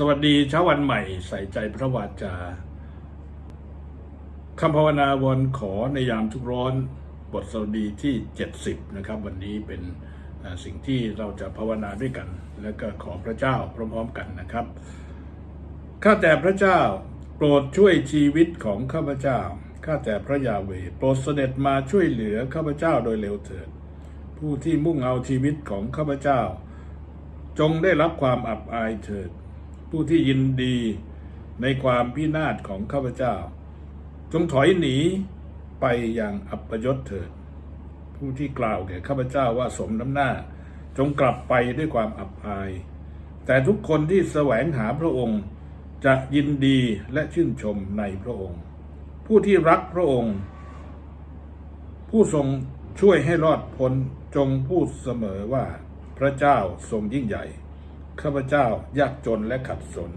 สวัสดีเช้าวันใหม่ใส่ใจพระวาจาคำภาวนาวอนขอในยามทุกร้อนบทสวดีที่ 70 นะครับ วันนี้เป็นสิ่งที่เราจะภาวนาด้วยกัน แล้วก็ขอพระเจ้าพร้อมๆกันนะครับข้าแต่พระเจ้าโปรดช่วยชีวิตของข้าพเจ้าข้าแต่พระยาเวโปรดเสด็จมาช่วยเหลือข้าพเจ้าโดยเร็วเถิด ผู้ที่มุ่งเอาชีวิตของข้าพเจ้า จงได้รับความอับอายเถิด ผู้ที่ยินดีในความพินาศของข้าพเจ้า จงถอยหนีไปอย่างอัปยศเถิด ผู้ที่กล่าวแก่ข้าพเจ้าว่าสมน้ำหน้า จงกลับไปด้วยความอับอาย แต่ทุกคนที่แสวงหาพระองค์จะยินดีและชื่นชมในพระองค์ ผู้ที่รักพระองค์ ผู้ทรงช่วยให้รอดพ้นจงพูดเสมอว่าพระเจ้าทรงยิ่งใหญ่ ข้าพเจ้ายากจนและขัดสน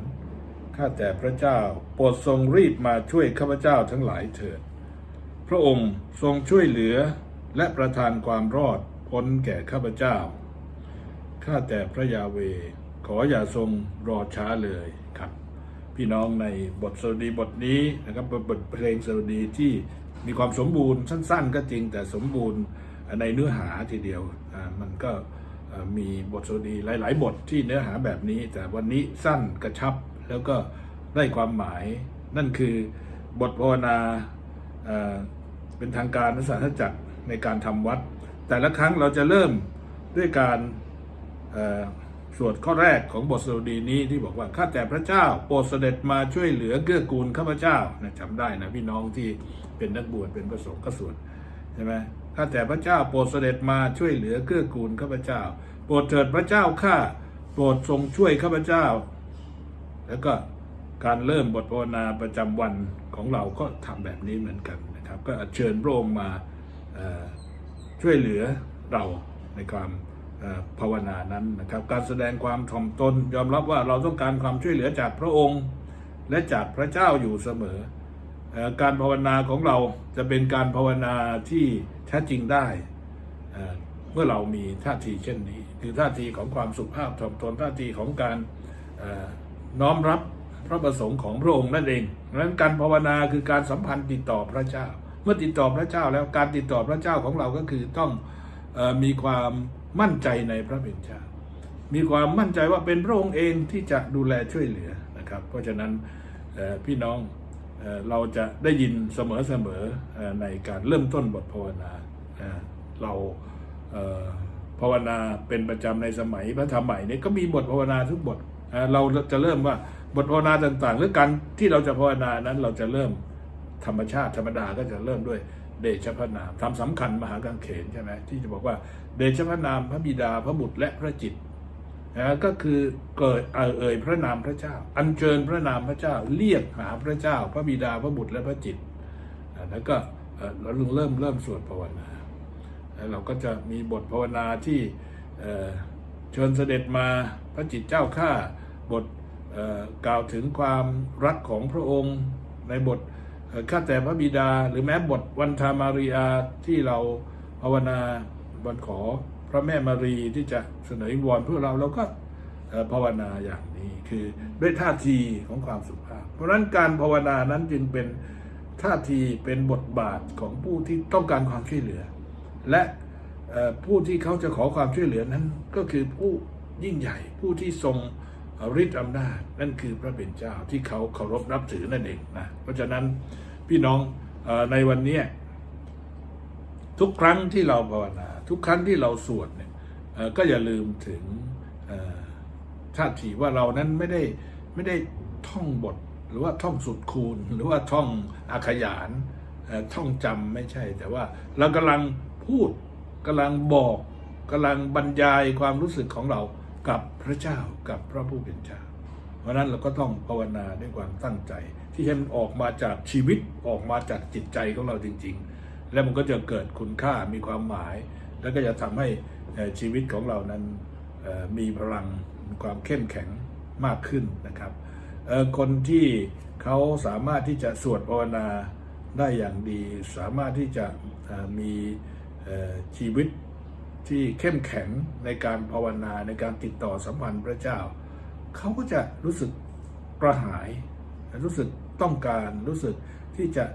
ข้าแต่พระเจ้าโปรดทรงรีบมาช่วยข้าพเจ้าทั้งหลายเถิด พระองค์ทรงช่วยเหลือและประทานความรอดพ้นแก่ข้าพเจ้า ข้าแต่พระยาเว ขออย่าทรงรอช้าเลยครับ พี่น้องในบทสวดีบทนี้นะครับเป็นบทเพลงสวดีที่มีความสมบูรณ์สั้น ๆ ก็จริงแต่สมบูรณ์ในเนื้อหาทีเดียวมันก็ มีบทสวดีหลาย ๆ บทที่เนื้อหาแบบนี้ แต่วันนี้สั้นกระชับแล้วก็ได้ความหมายนั่นคือบทภาวนาเป็นทางการนักสารจักรในการทำวัด แต่ละครั้งเราจะเริ่มด้วยการสวดข้อแรกของบทสดุดีนี้ที่บอกว่าข้าแต่พระเจ้าโปรดเสด็จมาช่วยเหลือเกื้อกูลข้าพเจ้านะจำได้นะพี่น้องที่เป็นนักบวชเป็นพระสงฆ์ก็สวดใช่ไหม ข้าแต่พระเจ้าโปรดเสด็จมาช่วยเหลือเกื้อกูลข้าพเจ้า โปรดเถิดพระเจ้าข้าโปรดทรงช่วยข้าพเจ้า แล้วก็การเริ่มบทภาวนาประจำวันของเราก็ทำแบบนี้เหมือนกันนะครับ ก็เชิญพระองค์มาช่วยเหลือเราในความภาวนานั้นนะครับ การแสดงความถ่อมตนยอมรับว่าเราต้องการความช่วยเหลือจากพระองค์ และจากพระเจ้าอยู่เสมอ การภาวนาของเราจะเป็นการภาวนาที่แท้จริงได้เมื่อเรามีท่าทีเช่นนี้ คือท่าทีของความสุภาพถ่อมตนท่าทีของการน้อมรับพระประสงค์ของพระองค์นั่นเองดังนั้นการภาวนาคือการสัมพันธ์ติดต่อพระเจ้า เมื่อติดต่อพระเจ้าแล้วการติดต่อพระเจ้าของเราก็คือต้องอมีความมั่นใจในพระเป็นเจ้า มีความมั่นใจว่าเป็นพระองค์เองที่จะดูแลช่วยเหลือนะครับ เพราะฉะนั้นพี่น้อง เราจะได้ยินเสมอๆในการเริ่มต้นบทภาวนาเราภาวนาเป็นประจำในสมัยพระธรรมใหม่นี้ก็มีบทภาวนาทุกบทเอ่อเราจะเริ่มว่าบทภาวนาต่างๆ หรือการที่เราจะภาวนานั้นเราจะเริ่มธรรมชาติธรรมดาก็จะเริ่มด้วยเดชพระนามทำสำคัญมหากังเขนใช่ไหมที่จะบอกว่าเดชพระนามพระบิดาพระบุตรและพระจิต นะก็คือเกิดเอ่ยพระนามพระเจ้า อัญเชิญพระนามพระเจ้าเรียกหาพระเจ้า พระบิดาพระบุตรและพระจิตแล้วก็เราเริ่มเริ่มสวดภาวนาแล้วเราก็จะมีบทภาวนาที่เชิญเสด็จมาพระจิตเจ้าข้าบทกล่าวถึงความรักของพระองค์ในบทข้าแต่พระบิดา หรือแม้บทวันธามารีอาที่เราภาวนาวันขอ พระแม่มารีที่จะเสนอวิงวอนเพื่อเราเราก็ภาวนาอย่างนี้คือด้วยท่าทีของความสุภาพ เพราะฉะนั้นการภาวนานั้นจึงเป็นท่าทีเป็นบทบาทของผู้ที่ต้องการความช่วยเหลือ และผู้ที่เขาจะขอความช่วยเหลือนั้นก็คือผู้ยิ่งใหญ่ผู้ที่ทรงฤทธิ์อำนาจนั่นคือพระเป็นเจ้าที่เขาเคารพนับถือนั่นเองนะเพราะฉะนั้นพี่น้องในวันนี้ ทุกครั้งที่เราภาวนา ทุกครั้งที่เราสวดเนี่ยก็อย่าลืมถึงท่าทีว่าเรานั้นไม่ได้ไม่ได้ท่องบท หรือว่าท่องสุดคูณ หรือว่าท่องอาขยานท่องจำไม่ใช่ แต่ว่าเรากำลังพูดกำลังบอกกำลังบรรยายความรู้สึกของเรากับพระเจ้ากับพระผู้เป็นเจ้า เพราะฉะนั้นเราก็ต้องภาวนาด้วยความตั้งใจ ที่ให้มันออกมาจากชีวิตออกมาจากจิตใจของเราจริง ๆ แล้วมันก็จะเกิดคุณค่ามีความหมาย แล้วก็จะทำให้ชีวิตของเรานั้นมีพลังมีความเข้มแข็งมากขึ้นนะครับคนที่เขาสามารถที่จะสวดภาวนาได้อย่างดี สามารถที่จะมีชีวิตที่เข้มแข็งในการภาวนาในการติดต่อสัมพันธ์พระเจ้า เขาก็จะรู้สึกกระหาย รู้สึกต้องการรู้สึกที่จะ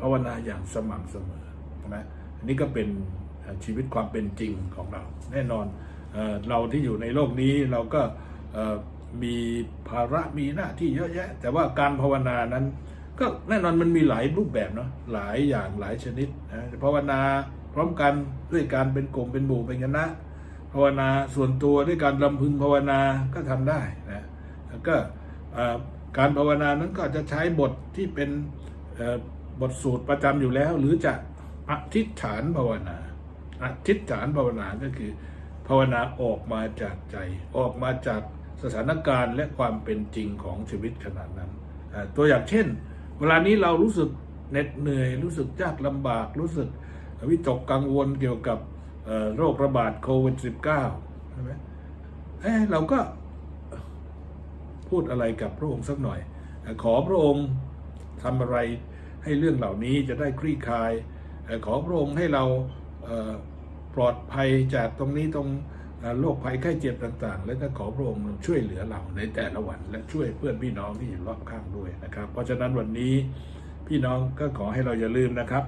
ภาวนาอย่างสม่ำเสมอใช่ไหมอันนี้ก็เป็นชีวิตความเป็นจริงของเรา แน่นอนเราที่อยู่ในโลกนี้เราก็มีภาระมีหน้าที่เยอะแยะ แต่ว่าการภาวนานั้น ก็แน่นอนมันมีหลายรูปแบบเนาะหลายอย่างหลายชนิดนะภาวนาพร้อมกันด้วยการเป็นกลุ่มเป็นหมู่เป็นคณะภาวนาส่วนตัวด้วยการลำพึงภาวนาก็ทำได้นะแล้วก็การภาวนานั้นก็จะใช้บทที่เป็น บทสูตรประจำอยู่แล้ว หรือจะอธิษฐานภาวนา อธิษฐานภาวนาก็คือ ภาวนาออกมาจากใจ ออกมาจากสถานการณ์และความเป็นจริงของชีวิตขนาดนั้น ตัวอย่างเช่น เวลานี้เรารู้สึกเหน็ดเหนื่อย รู้สึกยากลำบาก รู้สึกวิตกกังวลเกี่ยวกับโรคระบาดโควิด -19 ใช่ไหมเอ้เราก็พูดอะไรกับพระองค์สักหน่อย ขอพระองค์ทำอะไร ให้เรื่องเหล่านี้จะได้คลี่คลายขอพระองค์ให้เราปลอดภัยจากตรงนี้ตรงโรคภัยไข้เจ็บต่างๆ แล้วก็ขอพระองค์ช่วยเหลือเราในแต่ละวัน และช่วยเพื่อนพี่น้องที่อยู่รอบข้างด้วยนะครับ เพราะฉะนั้นวันนี้พี่น้องก็ขอให้เราอย่าลืมนะครับ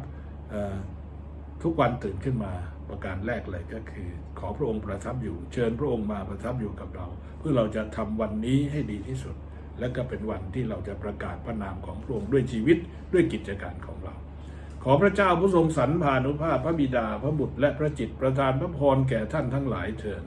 ทุกวันตื่นขึ้นมาประการแรกเลยก็คือ ขอพระองค์ประทับอยู่ เชิญพระองค์มาประทับอยู่กับเรา เพื่อเราจะทำวันนี้ให้ดีที่สุด และก็เป็นวันที่เราจะประกาศพระนามของพระองค์ด้วยชีวิตด้วยกิจการของเรา ขอพระเจ้าผู้ทรงสรรพานุภาพพระบิดาพระบุตรและพระจิตประทานพระพรแก่ท่านทั้งหลายเถิด